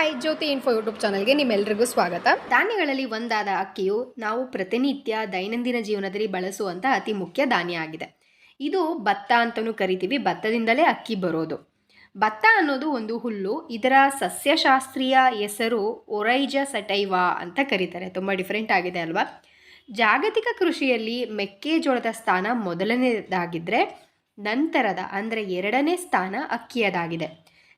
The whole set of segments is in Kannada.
ಹಾಯ್ ಜ್ಯೋತಿ ಇನ್ಫೋ ಯೂಟ್ಯೂಬ್ ಚಾನಲ್ಗೆ ನಿಮ್ಮೆಲ್ಲರಿಗೂ ಸ್ವಾಗತ. ಧಾನ್ಯಗಳಲ್ಲಿ ಒಂದಾದ ಅಕ್ಕಿಯು ನಾವು ಪ್ರತಿನಿತ್ಯ ದೈನಂದಿನ ಜೀವನದಲ್ಲಿ ಬಳಸುವಂಥ ಅತಿ ಮುಖ್ಯ ಧಾನ್ಯ ಆಗಿದೆ. ಇದು ಭತ್ತ ಅಂತಲೂ ಕರಿತೀವಿ, ಭತ್ತದಿಂದಲೇ ಅಕ್ಕಿ ಬರೋದು. ಭತ್ತ ಅನ್ನೋದು ಒಂದು ಹುಲ್ಲು, ಇದರ ಸಸ್ಯಶಾಸ್ತ್ರೀಯ ಹೆಸರು ಒರೈಜ ಸಟೈವಾ ಅಂತ ಕರೀತಾರೆ. ತುಂಬ ಡಿಫ್ರೆಂಟ್ ಆಗಿದೆ ಅಲ್ವಾ? ಜಾಗತಿಕ ಕೃಷಿಯಲ್ಲಿ ಮೆಕ್ಕೆಜೋಳದ ಸ್ಥಾನ ಮೊದಲನೇದಾಗಿದ್ದರೆ ನಂತರದ, ಅಂದರೆ ಎರಡನೇ ಸ್ಥಾನ ಅಕ್ಕಿಯದಾಗಿದೆ.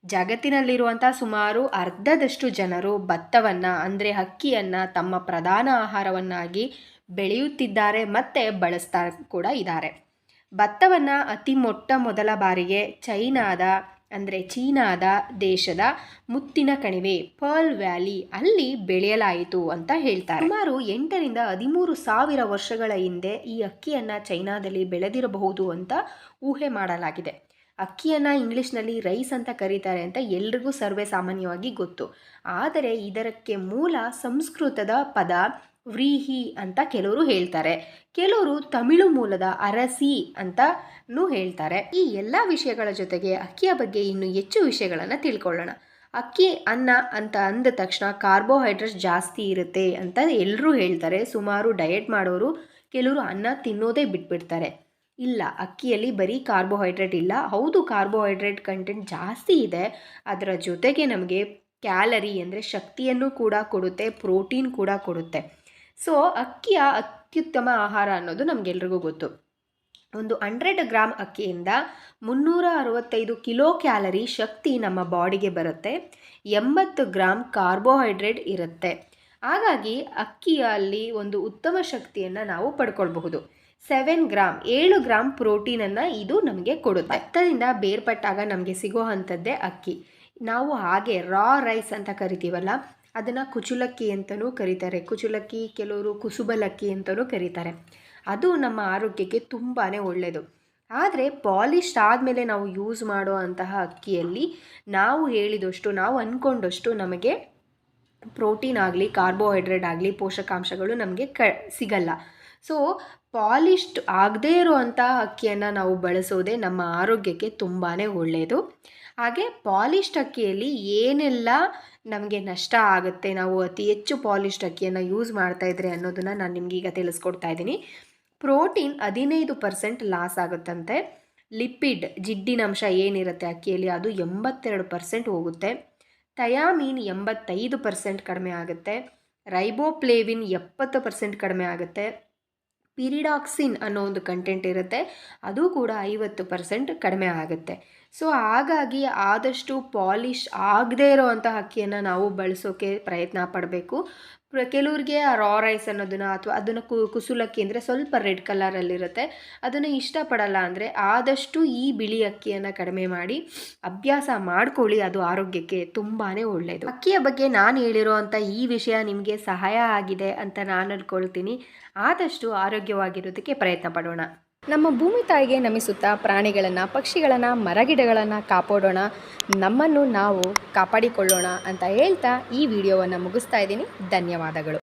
ಜಗತ್ತಿನಲ್ಲಿರುವಂಥ ಸುಮಾರು ಅರ್ಧದಷ್ಟು ಜನರು ಭತ್ತವನ್ನು, ಅಂದರೆ ಅಕ್ಕಿಯನ್ನು ತಮ್ಮ ಪ್ರಧಾನ ಆಹಾರವನ್ನಾಗಿ ಬೆಳೆಯುತ್ತಿದ್ದಾರೆ ಮತ್ತು ಬಳಸ್ತಾ ಕೂಡ ಇದ್ದಾರೆ. ಭತ್ತವನ್ನು ಅತಿ ಮೊಟ್ಟ ಮೊದಲ ಬಾರಿಗೆ ಚೈನಾದ, ಅಂದರೆ ಚೀನಾದ ದೇಶದ ಮುತ್ತಿನ ಕಣಿವೆ ಪರ್ಲ್ ವ್ಯಾಲಿ ಅಲ್ಲಿ ಬೆಳೆಯಲಾಯಿತು ಅಂತ ಹೇಳ್ತಾರೆ. ಸುಮಾರು ಎಂಟರಿಂದ ಹದಿಮೂರು ಸಾವಿರ ವರ್ಷಗಳ ಹಿಂದೆ ಈ ಅಕ್ಕಿಯನ್ನು ಚೈನಾದಲ್ಲಿ ಬೆಳೆದಿರಬಹುದು ಅಂತ ಊಹೆ ಮಾಡಲಾಗಿದೆ. ಅಕ್ಕಿಯನ್ನು ಇಂಗ್ಲೀಷ್ನಲ್ಲಿ ರೈಸ್ ಅಂತ ಕರೀತಾರೆ ಅಂತ ಎಲ್ರಿಗೂ ಸರ್ವೇ ಸಾಮಾನ್ಯವಾಗಿ ಗೊತ್ತು. ಆದರೆ ಇದಕ್ಕೆ ಮೂಲ ಸಂಸ್ಕೃತದ ಪದ ವ್ರೀಹಿ ಅಂತ ಕೆಲವರು ಹೇಳ್ತಾರೆ. ಕೆಲವರು ತಮಿಳು ಮೂಲದ ಅರಸಿ ಅಂತನೂ ಹೇಳ್ತಾರೆ. ಈ ಎಲ್ಲ ವಿಷಯಗಳ ಜೊತೆಗೆ ಅಕ್ಕಿಯ ಬಗ್ಗೆ ಇನ್ನು ಹೆಚ್ಚು ವಿಷಯಗಳನ್ನು ತಿಳ್ಕೊಳ್ಳೋಣ. ಅಕ್ಕಿ, ಅನ್ನ ಅಂತ ಅಂದ ತಕ್ಷಣ ಕಾರ್ಬೋಹೈಡ್ರೇಟ್ಸ್ ಜಾಸ್ತಿ ಇರುತ್ತೆ ಅಂತ ಎಲ್ಲರೂ ಹೇಳ್ತಾರೆ. ಸುಮಾರು ಡಯೆಟ್ ಮಾಡೋರು ಕೆಲವರು ಅನ್ನ ತಿನ್ನೋದೇ ಬಿಟ್ಬಿಡ್ತಾರೆ. ಇಲ್ಲ, ಅಕ್ಕಿಯಲ್ಲಿ ಬರೀ ಕಾರ್ಬೋಹೈಡ್ರೇಟ್ ಇಲ್ಲ. ಹೌದು ಕಾರ್ಬೋಹೈಡ್ರೇಟ್ ಕಂಟೆಂಟ್ ಜಾಸ್ತಿ ಇದೆ. ಅದರ ಜೊತೆಗೆ ನಮಗೆ ಕ್ಯಾಲರಿ ಅಂದರೆ ಶಕ್ತಿಯನ್ನು ಕೂಡ ಕೊಡುತ್ತೆ ಪ್ರೋಟೀನ್ ಕೂಡ ಕೊಡುತ್ತೆ. ಸೊ ಅಕ್ಕಿಯ ಅತ್ಯುತ್ತಮ ಆಹಾರ ಅನ್ನೋದು ನಮಗೆಲ್ರಿಗೂ ಗೊತ್ತು. ಒಂದು ಹಂಡ್ರೆಡ್ ಗ್ರಾಮ್ ಅಕ್ಕಿಯಿಂದ ಮುನ್ನೂರ ಅರವತ್ತೈದು ಕಿಲೋ ಕ್ಯಾಲರಿ ಶಕ್ತಿ ನಮ್ಮ ಬಾಡಿಗೆ ಬರುತ್ತೆ. ಎಂಬತ್ತು ಗ್ರಾಮ್ ಕಾರ್ಬೋಹೈಡ್ರೇಟ್ ಇರುತ್ತೆ. ಹಾಗಾಗಿ, ಅಕ್ಕಿಯಲ್ಲಿ ಒಂದು ಉತ್ತಮ ಶಕ್ತಿಯನ್ನು ನಾವು ಪಡ್ಕೊಳ್ಬಹುದು. ಸೆವೆನ್ ಗ್ರಾಮ್ ಏಳು ಗ್ರಾಮ್ ಪ್ರೋಟೀನನ್ನು ಇದು ನಮಗೆ ಕೊಡುತ್ತೆ. ಭತ್ತದಿಂದ ಬೇರ್ಪಟ್ಟಾಗ ನಮಗೆ ಸಿಗೋ ಅಂಥದ್ದೇ ಅಕ್ಕಿ. ನಾವು ಹಾಗೆ ರಾ ರೈಸ್ ಅಂತ ಕರಿತೀವಲ್ಲ, ಅದನ್ನು ಕುಚುಲಕ್ಕಿ ಅಂತಲೂ ಕರೀತಾರೆ. ಕುಚುಲಕ್ಕಿ, ಕೆಲವರು ಕುಸುಬಲಕ್ಕಿ ಅಂತಲೂ ಕರೀತಾರೆ. ಅದು ನಮ್ಮ ಆರೋಗ್ಯಕ್ಕೆ ತುಂಬಾ ಒಳ್ಳೆಯದು ಆದರೆ ಪಾಲಿಶ್ ಆದಮೇಲೆ ನಾವು ಯೂಸ್ ಮಾಡೋ ಅಂತಹ ಅಕ್ಕಿಯಲ್ಲಿ ನಾವು ಹೇಳಿದಷ್ಟು, ನಾವು ಅಂದ್ಕೊಂಡಷ್ಟು ನಮಗೆ ಪ್ರೋಟೀನ್ ಆಗಲಿ ಕಾರ್ಬೋಹೈಡ್ರೇಟ್ ಆಗಲಿ, ಪೋಷಕಾಂಶಗಳು ನಮಗೆ ಕ, ಸಿಗಲ್ಲ. ಸೊ ಪಾಲಿಶ್ಡ್ ಆಗದೇ ಇರುವಂಥ ಅಕ್ಕಿಯನ್ನು ನಾವು ಬಳಸೋದೇ ನಮ್ಮ ಆರೋಗ್ಯಕ್ಕೆ ತುಂಬಾ ಒಳ್ಳೆಯದು ಹಾಗೆ ಪಾಲಿಶ್ಡ್ ಅಕ್ಕಿಯಲ್ಲಿ ಏನೆಲ್ಲ ನಮಗೆ ನಷ್ಟ ಆಗುತ್ತೆ, ನಾವು ಅತಿ ಹೆಚ್ಚು ಪಾಲಿಶ್ಡ್ ಅಕ್ಕಿಯನ್ನು ಯೂಸ್ ಮಾಡ್ತಾ ಇದ್ರೆ ಅನ್ನೋದನ್ನು ನಾನು ನಿಮ್ಗೆ ಈಗ ತಿಳಿಸ್ಕೊಡ್ತಾ ಇದ್ದೀನಿ. ಪ್ರೋಟೀನ್ ಹದಿನೈದು ಪರ್ಸೆಂಟ್ ಲಾಸ್ ಆಗುತ್ತಂತೆ. ಲಿಪಿಡ್ ಜಿಡ್ಡಿನಂಶ ಏನಿರುತ್ತೆ ಅಕ್ಕಿಯಲ್ಲಿ ಅದು ಎಂಬತ್ತೆರಡು ಪರ್ಸೆಂಟ್ ಹೋಗುತ್ತೆ. ಥಯಾಮೀನ್ ಎಂಬತ್ತೈದು ಪರ್ಸೆಂಟ್ ಕಡಿಮೆ ಆಗುತ್ತೆ. ರೈಬೋಪ್ಲೇವಿನ್ ಎಪ್ಪತ್ತು ಪರ್ಸೆಂಟ್ ಕಡಿಮೆ ಆಗುತ್ತೆ. ಪಿರಿಡಾಕ್ಸಿನ್ ಅನ್ನೋ ಒಂದು ಕಂಟೆಂಟ್ ಇರುತ್ತೆ. ಅದು ಕೂಡ ಐವತ್ತು ಪರ್ಸೆಂಟ್ ಕಡಿಮೆ ಆಗುತ್ತೆ. ಸೊ ಹಾಗಾಗಿ ಆದಷ್ಟು ಪಾಲಿಶ್ ಆಗದೇ ಇರೋವಂಥ ಅಕ್ಕಿಯನ್ನು ನಾವು ಬಳಸೋಕ್ಕೆ ಪ್ರಯತ್ನ ಪಡಬೇಕು. ಕೆಲವ್ರಿಗೆ ಆ ರಾ ರೈಸ್ ಅನ್ನೋದನ್ನು ಅಥವಾ ಅದನ್ನು ಕು, ಕುಸುಲಕ್ಕಿ ಅಂದರೆ ಸ್ವಲ್ಪ ರೆಡ್ ಕಲರಲ್ಲಿರುತ್ತೆ ಅದನ್ನು ಇಷ್ಟಪಡಲ್ಲ ಅಂದರೆ ಆದಷ್ಟು ಈ ಬಿಳಿ ಅಕ್ಕಿಯನ್ನು ಕಡಿಮೆ ಮಾಡಿ ಅಭ್ಯಾಸ ಮಾಡಿಕೊಳ್ಳಿ, ಅದು ಆರೋಗ್ಯಕ್ಕೆ ತುಂಬಾ ಒಳ್ಳೆಯದು ಅಕ್ಕಿಯ ಬಗ್ಗೆ ನಾನು ಹೇಳಿರೋ ಅಂಥ ಈ ವಿಷಯ ನಿಮಗೆ ಸಹಾಯ ಆಗಿದೆ ಅಂತ ನಾನು ಅನ್ಕೊಳ್ತೀನಿ. ಆದಷ್ಟು ಆರೋಗ್ಯವಾಗಿರೋದಕ್ಕೆ ಪ್ರಯತ್ನ ಪಡೋಣ. ನಮ್ಮ ಭೂಮಿ ತಾಯಿಗೆ ನಮಿಸುತ್ತಾ ಪ್ರಾಣಿಗಳನ್ನು, ಪಕ್ಷಿಗಳನ್ನು, ಮರಗಿಡಗಳನ್ನು ಕಾಪಾಡೋಣ. ನಮ್ಮನ್ನು ನಾವು ಕಾಪಾಡಿಕೊಳ್ಳೋಣ ಅಂತ ಹೇಳ್ತಾ ಈ ವಿಡಿಯೋವನ್ನು ಮುಗಿಸ್ತಾ ಇದ್ದೀನಿ. ಧನ್ಯವಾದಗಳು.